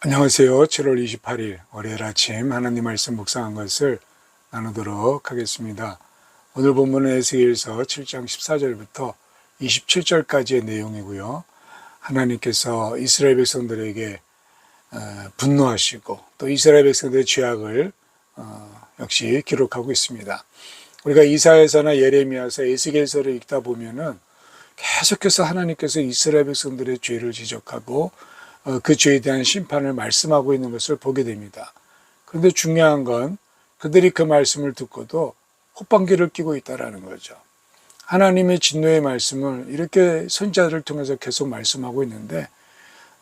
안녕하세요. 7월 28일 월요일 아침 하나님 말씀 묵상한 것을 나누도록 하겠습니다. 오늘 본문은 에스겔서 7장 14절부터 27절까지의 내용이고요. 하나님께서 이스라엘 백성들에게 어, 분노하시고 또 이스라엘 백성들의 죄악을 어, 역시 기록하고 있습니다. 우리가 이사야서나 예레미야서, 에스겔서를 읽다 보면은 계속해서 하나님께서 이스라엘 백성들의 죄를 지적하고 어, 그 죄에 대한 심판을 말씀하고 있는 것을 보게 됩니다. 그런데 중요한 건 그들이 그 말씀을 듣고도 호빵기를 끼고 있다라는 거죠. 하나님의 진노의 말씀을 이렇게 선자들을 통해서 계속 말씀하고 있는데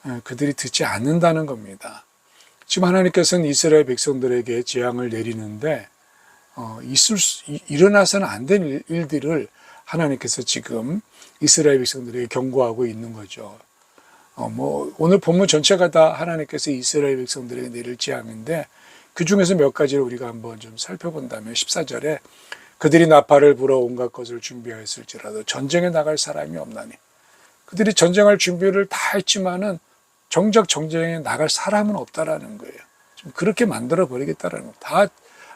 어, 그들이 듣지 않는다는 겁니다. 지금 하나님께서는 이스라엘 백성들에게 재앙을 내리는데 어, 있을 수, 일어나서는 안될 일들을 하나님께서 지금 이스라엘 백성들에게 경고하고 있는 거죠. 어, 뭐, 오늘 본문 전체가 다 하나님께서 이스라엘 백성들에게 내릴 재앙인데 그 중에서 몇 가지를 우리가 한번 좀 살펴본다면 14절에 그들이 나팔을 불어 온갖 것을 준비하였을지라도 전쟁에 나갈 사람이 없나니 그들이 전쟁할 준비를 다 했지만은 정작 전쟁에 나갈 사람은 없다라는 거예요. 좀 그렇게 만들어 버리겠다라는 거. 다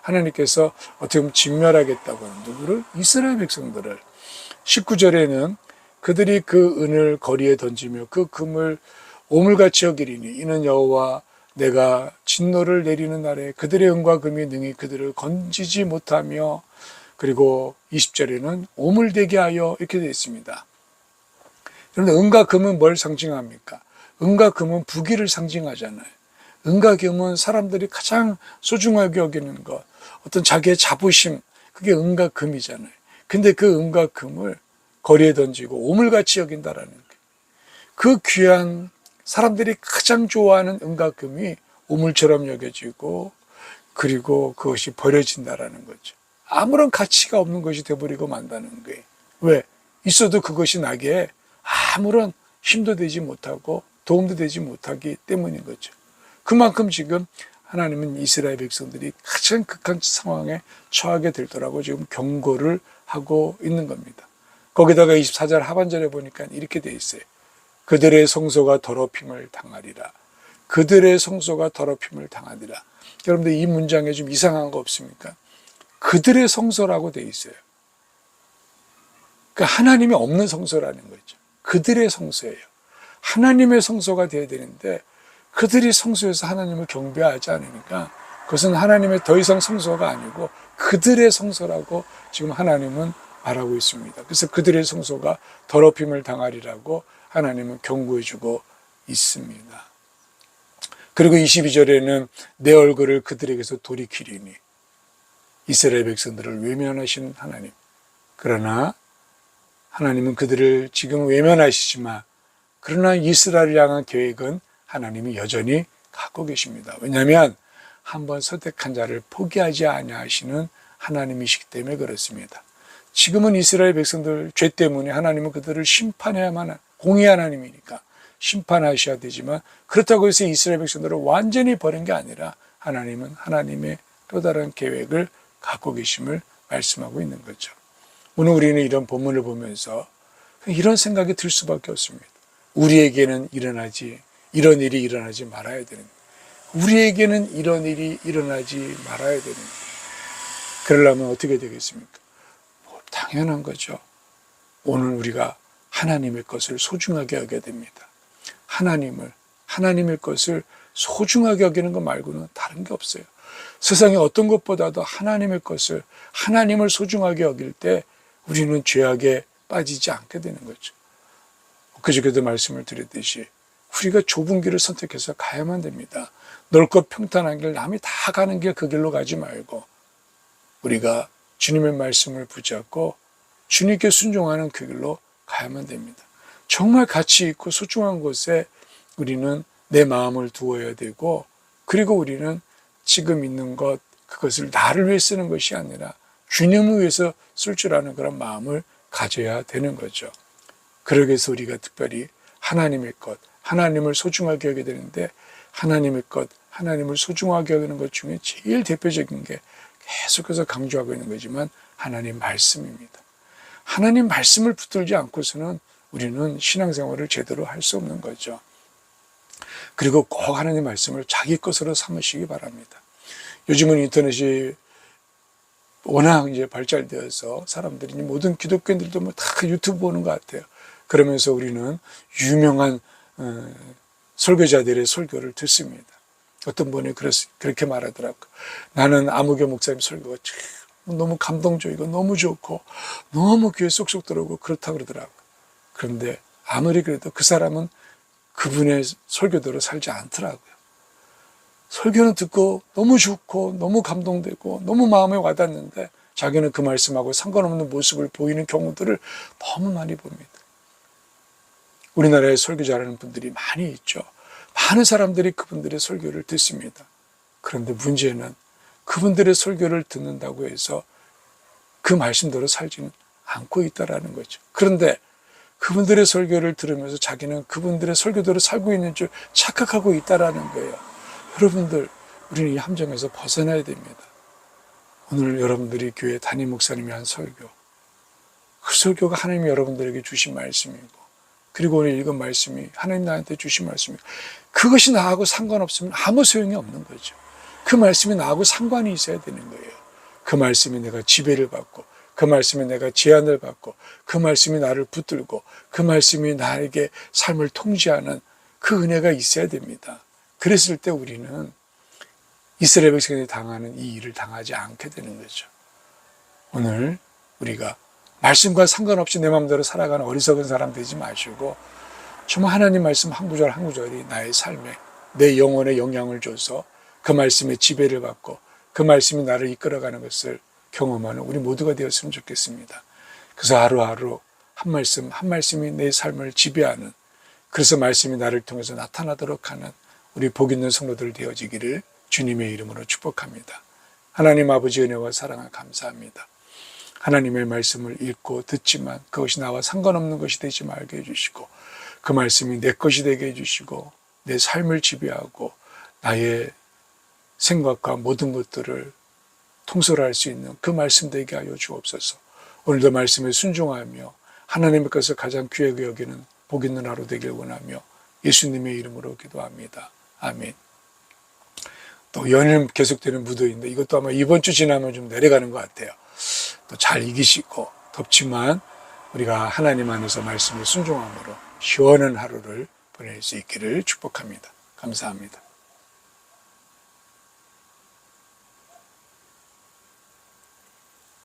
하나님께서 어떻게 보면 진멸하겠다고 하는 누구를? 이스라엘 백성들을. 19절에는 그들이 그 은을 거리에 던지며 그 금을 오물같이 여기리니 이는 여호와 내가 진노를 내리는 날에 그들의 은과 금이 능히 그들을 건지지 못하며 그리고 20절에는 오물되게 하여 이렇게 되어 있습니다. 그런데 은과 금은 뭘 상징합니까? 은과 금은 부귀를 상징하잖아요. 은과 금은 사람들이 가장 소중하게 여기는 것, 어떤 자기의 자부심, 그게 은과 금이잖아요. 근데 그 은과 금을 거리에 던지고 오물같이 여긴다라는 거예요. 그 귀한 사람들이 가장 좋아하는 은과 금이 오물처럼 여겨지고 그리고 그것이 버려진다라는 거죠. 아무런 가치가 없는 것이 되버리고 만다는 거예요. 왜? 있어도 그것이 나게 아무런 힘도 되지 못하고 도움도 되지 못하기 때문인 거죠. 그만큼 지금 하나님은 이스라엘 백성들이 가장 극한 상황에 처하게 될더라고 지금 경고를 하고 있는 겁니다. 거기다가 24절 하반절에 보니까 이렇게 돼 있어요. 그들의 성소가 더럽힘을 당하리라. 그들의 성소가 더럽힘을 당하리라. 여러분들 이 문장에 좀 이상한 거 없습니까? 그들의 성소라고 돼 있어요. 그러니까 하나님이 없는 성소라는 거죠. 그들의 성소예요. 하나님의 성소가 돼야 되는데 그들이 성소에서 하나님을 경배하지 않으니까 그것은 하나님의 더 이상 성소가 아니고 그들의 성소라고 지금 하나님은 말하고 있습니다. 그래서 그들의 성소가 더럽힘을 당하리라고 하나님은 경고해 주고 있습니다. 그리고 22절에는 내 얼굴을 그들에게서 돌이키리니 이스라엘 백성들을 외면하신 하나님. 그러나 하나님은 그들을 지금 외면하시지만 그러나 이스라엘을 향한 계획은 하나님이 여전히 갖고 계십니다. 왜냐하면 한번 선택한 자를 포기하지 아니하시는 하나님이시기 때문에 그렇습니다. 지금은 이스라엘 백성들 죄 때문에 하나님은 그들을 심판해야만 공의 하나님이니까 심판하셔야 되지만 그렇다고 해서 이스라엘 백성들을 완전히 버린 게 아니라 하나님은 하나님의 또 다른 계획을 갖고 계심을 말씀하고 있는 거죠. 오늘 우리는 이런 본문을 보면서 이런 생각이 들 수밖에 없습니다. 우리에게는 일어나지 이런 일이 일어나지 말아야 되는 우리에게는 이런 일이 일어나지 말아야 되는 그러려면 어떻게 되겠습니까? 뭐 당연한 거죠. 오늘 우리가 하나님의 것을 소중하게 여겨야 됩니다. 하나님을 하나님의 것을 소중하게 여기는 것 말고는 다른 게 없어요. 세상에 어떤 것보다도 하나님의 것을 하나님을 소중하게 여길 때 우리는 죄악에 빠지지 않게 되는 거죠. 그저께도 말씀을 드렸듯이 우리가 좁은 길을 선택해서 가야만 됩니다. 넓고 평탄한 길, 남이 다 가는 길 그 길로 가지 말고 우리가 주님의 말씀을 붙잡고 주님께 순종하는 그 길로 가야만 됩니다. 정말 가치 있고 소중한 곳에 우리는 내 마음을 두어야 되고 그리고 우리는 지금 있는 것 그것을 나를 위해 쓰는 것이 아니라 주님을 위해서 쓸 줄 아는 그런 마음을 가져야 되는 거죠. 그러기 위해서 우리가 특별히 하나님의 것, 하나님을 소중하게 여겨야 되는데 하나님의 것, 하나님을 소중하게 여기는 것 중에 제일 대표적인 게 계속해서 강조하고 있는 거지만 하나님 말씀입니다. 하나님 말씀을 붙들지 않고서는 우리는 신앙생활을 제대로 할 수 없는 거죠. 그리고 꼭 하나님 말씀을 자기 것으로 삼으시기 바랍니다. 요즘은 인터넷이 워낙 이제 발달되어서 사람들이 모든 기독교인들도 뭐 다 유튜브 보는 것 같아요. 그러면서 우리는 유명한 어, 설교자들의 설교를 듣습니다. 어떤 분이 그렇, 그렇게 말하더라고요. 나는 아무개 목사님 설교가 참 너무 감동적이고 너무 좋고 너무 귀에 쏙쏙 들어오고 그렇다 그러더라고요. 그런데 아무리 그래도 그 사람은 그분의 설교대로 살지 않더라고요. 설교는 듣고 너무 좋고 너무 감동되고 너무 마음에 와닿는데 자기는 그 말씀하고 상관없는 모습을 보이는 경우들을 너무 많이 봅니다. 우리나라에 설교 잘하는 분들이 많이 있죠. 많은 사람들이 그분들의 설교를 듣습니다. 그런데 문제는 그분들의 설교를 듣는다고 해서 그 말씀대로 살지는 않고 있다라는 거죠. 그런데 그분들의 설교를 들으면서 자기는 그분들의 설교대로 살고 있는 줄 착각하고 있다라는 거예요. 여러분들, 우리는 이 함정에서 벗어나야 됩니다. 오늘 여러분들이 교회 담임 목사님이 한 설교, 그 설교가 하나님이 여러분들에게 주신 말씀이고, 그리고 오늘 읽은 말씀이 하나님 나한테 주신 말씀이고, 그것이 나하고 상관없으면 아무 소용이 없는 거죠. 그 말씀이 나하고 상관이 있어야 되는 거예요. 그 말씀이 내가 지배를 받고, 그 말씀에 내가 제한을 받고, 그 말씀이 나를 붙들고, 그 말씀이 나에게 삶을 통제하는 그 은혜가 있어야 됩니다. 그랬을 때 우리는 이스라엘 백성이 당하는 이 일을 당하지 않게 되는 거죠. 오늘 우리가 말씀과 상관없이 내 마음대로 살아가는 어리석은 사람 되지 마시고 정말 하나님 말씀 한 구절 한 구절이 나의 삶에 내 영혼에 영향을 줘서 그 말씀의 지배를 받고 그 말씀이 나를 이끌어가는 것을 경험하는 우리 모두가 되었으면 좋겠습니다. 그래서 하루하루 한 말씀 한 말씀이 내 삶을 지배하는 그래서 말씀이 나를 통해서 나타나도록 하는 우리 복 있는 성도들 되어지기를 주님의 이름으로 축복합니다. 하나님 아버지 은혜와 사랑을 감사합니다. 하나님의 말씀을 읽고 듣지만 그것이 나와 상관없는 것이 되지 말게 해주시고 그 말씀이 내 것이 되게 해주시고 내 삶을 지배하고 나의 생각과 모든 것들을 통솔할 수 있는 그 말씀 되게 하여 주옵소서. 오늘도 말씀에 순종하며 하나님의 것을 가장 귀하게 여기는 복 있는 하루 되길 원하며 예수님의 이름으로 기도합니다. 아멘. 또 연일 계속되는 무더위인데 이것도 아마 이번 주 지나면 좀 내려가는 것 같아요. 또 잘 이기시고 덥지만 우리가 하나님 안에서 말씀에 순종함으로 시원한 하루를 보낼 수 있기를 축복합니다. 감사합니다.